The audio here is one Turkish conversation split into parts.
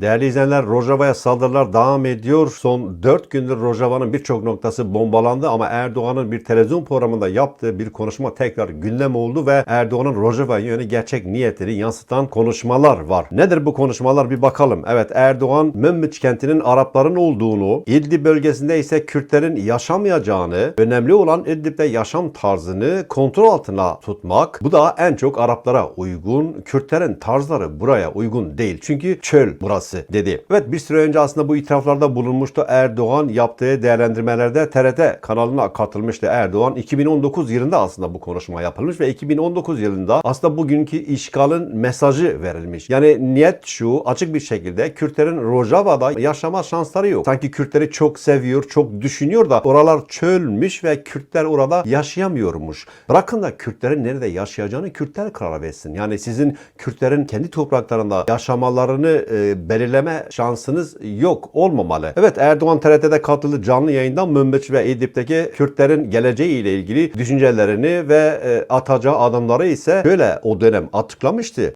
Değerli izleyenler Rojava'ya saldırılar devam ediyor. Son 4 gündür Rojava'nın birçok noktası bombalandı ama Erdoğan'ın bir televizyon programında yaptığı bir konuşma tekrar gündem oldu ve Erdoğan'ın Rojava'ya yönelik gerçek niyetleri yansıtan konuşmalar var. Nedir bu konuşmalar bir bakalım. Evet Erdoğan Münbiç kentinin Arapların olduğunu, İdlib bölgesinde ise Kürtlerin yaşamayacağını, önemli olan İdlib'de yaşam tarzını kontrol altına tutmak. Bu da en çok Araplara uygun, Kürtlerin tarzları buraya uygun değil. Çünkü çöl burası dedi. Evet bir süre önce aslında bu itiraflarda bulunmuştu. Erdoğan yaptığı değerlendirmelerde TRT kanalına katılmıştı. Erdoğan 2019 yılında aslında bu konuşma yapılmış ve 2019 yılında aslında bugünkü işgalin mesajı verilmiş. Yani niyet şu açık bir şekilde Kürtlerin Rojava'da yaşama şansları yok. Sanki Kürtleri çok seviyor, çok düşünüyor da oralar çölmüş ve Kürtler orada yaşayamıyormuş. Bırakın da Kürtlerin nerede yaşayacağını Kürtler karar versin. Yani sizin Kürtlerin kendi topraklarında yaşamalarını e, belirleme şansınız yok, olmamalı. Evet Erdoğan TRT'de katıldığı canlı yayından Münbiç ve İdlib'deki Kürtlerin geleceği ile ilgili düşüncelerini ve e, atacağı adımları ise şöyle o dönem açıklamıştı.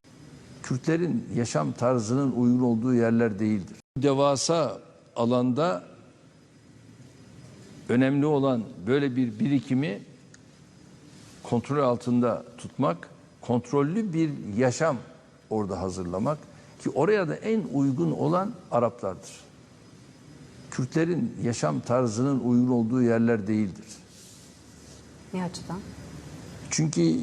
Kürtlerin yaşam tarzının uygun olduğu yerler değildir. Devasa alanda önemli olan böyle bir birikimi kontrol altında tutmak, kontrollü bir yaşam orada hazırlamak ki oraya da en uygun olan Araplardır. Kürtlerin yaşam tarzının uygun olduğu yerler değildir. Ne açıdan? Çünkü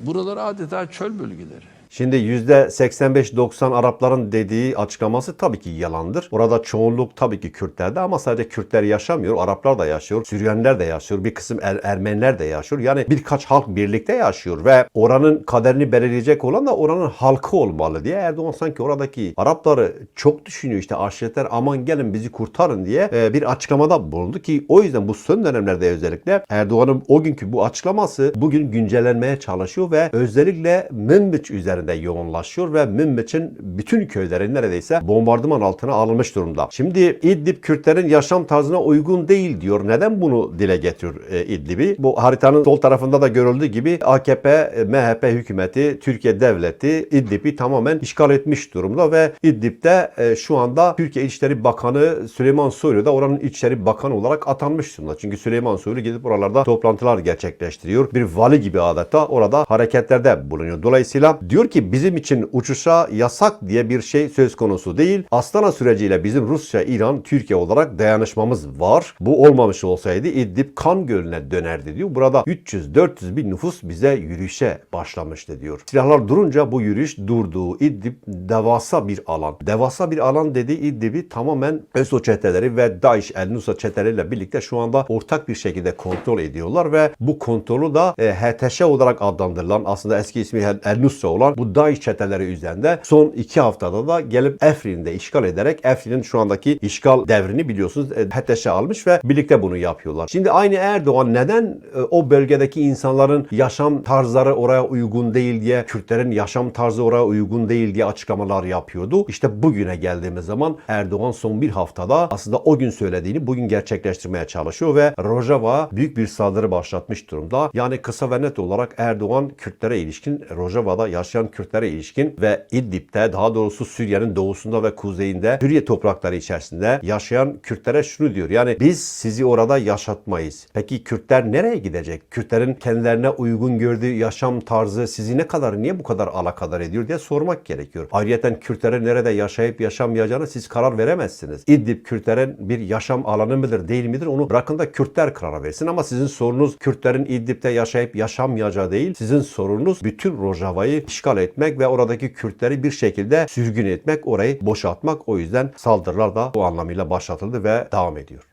buralar adeta çöl bölgeleri. Şimdi %85-90 Arapların dediği açıklaması tabii ki yalandır. Orada çoğunluk tabii ki Kürtlerde ama sadece Kürtler yaşamıyor. Araplar da yaşıyor. Süryaniler de yaşıyor. Bir kısım Er- Ermeniler de yaşıyor. Yani birkaç halk birlikte yaşıyor ve oranın kaderini belirleyecek olan da oranın halkı olmalı diye Erdoğan sanki oradaki Arapları çok düşünüyor. İşte aşiretler aman gelin bizi kurtarın diye e, bir açıklamada bulundu ki o yüzden bu son dönemlerde özellikle Erdoğan'ın o günkü bu açıklaması bugün güncellenmeye çalışıyor ve özellikle Münbiç üzerinde yoğunlaşıyor ve Münbiç'in bütün köyleri neredeyse bombardıman altına alınmış durumda. Şimdi İdlib Kürtlerin yaşam tarzına uygun değil diyor. Neden bunu dile getiriyor e, İdlib'i? Bu haritanın sol tarafında da görüldüğü gibi AKP, e, MHP hükümeti, Türkiye devleti İdlib'i tamamen işgal etmiş durumda ve İdlib'de e, şu anda Türkiye İçişleri Bakanı Süleyman Soylu da oranın İçişleri Bakanı olarak atanmış durumda. Çünkü Süleyman Soylu gidip oralarda toplantılar gerçekleştiriyor. Bir vali gibi adeta orada hareketlerde bulunuyor. Dolayısıyla diyor ki bizim için uçuşa yasak diye bir şey söz konusu değil. Astana süreciyle bizim Rusya, İran, Türkiye olarak dayanışmamız var. Bu olmamış olsaydı İdlib kan gölüne dönerdi diyor. Burada 300-400 bin nüfus bize yürüyüşe başlamıştı diyor. Silahlar durunca bu yürüyüş durdu. İdlib devasa bir alan. Devasa bir alan dediği İdlib'i tamamen ÖSO çeteleri ve DAEŞ El-Nusra çeteleriyle birlikte şu anda ortak bir şekilde kontrol ediyorlar ve bu kontrolü da e, HTŞ olarak adlandırılan aslında eski ismi El-Nusra olan bu DAEŞ çeteleri üzerinde son iki haftada da gelip Efrin'i de işgal ederek Efrin'in şu andaki işgal devrini biliyorsunuz e, HTŞ almış ve birlikte bunu yapıyorlar. Şimdi aynı Erdoğan neden e, o bölgedeki insanların yaşam tarzları oraya uygun değil diye Kürtlerin yaşam tarzı oraya uygun değil diye açıklamalar yapıyordu. İşte bugüne geldiğimiz zaman Erdoğan son bir haftada aslında o gün söylediğini bugün gerçekleştirmeye çalışıyor ve Rojava büyük bir saldırı başlatmış durumda. Yani kısa ve net olarak Erdoğan Kürtlere ilişkin, Rojava'da yaşayan Kürtlere ilişkin ve İdlib'de daha doğrusu Suriye'nin doğusunda ve kuzeyinde Suriye toprakları içerisinde yaşayan Kürtlere şunu diyor. Yani biz sizi orada yaşatmayız. Peki Kürtler nereye gidecek? Kürtlerin kendilerine uygun gördüğü yaşam tarzı sizi ne kadar, niye bu kadar alakadar ediyor diye sormak gerekiyor. Ayrıca Kürtlerin nerede yaşayıp yaşamayacağını siz karar veremezsiniz. İdlib Kürtlerin bir yaşam alanı mıdır değil midir onu bırakın da Kürtler karar versin ama sizin sorunuz Kürtlerin İdlib'de yaşayıp yaşamayacağı değil. Sizin sorunuz bütün Rojava'yı işgal etmek ve oradaki Kürtleri bir şekilde sürgün etmek, orayı boşaltmak. O yüzden saldırılar da bu anlamıyla başlatıldı ve devam ediyor.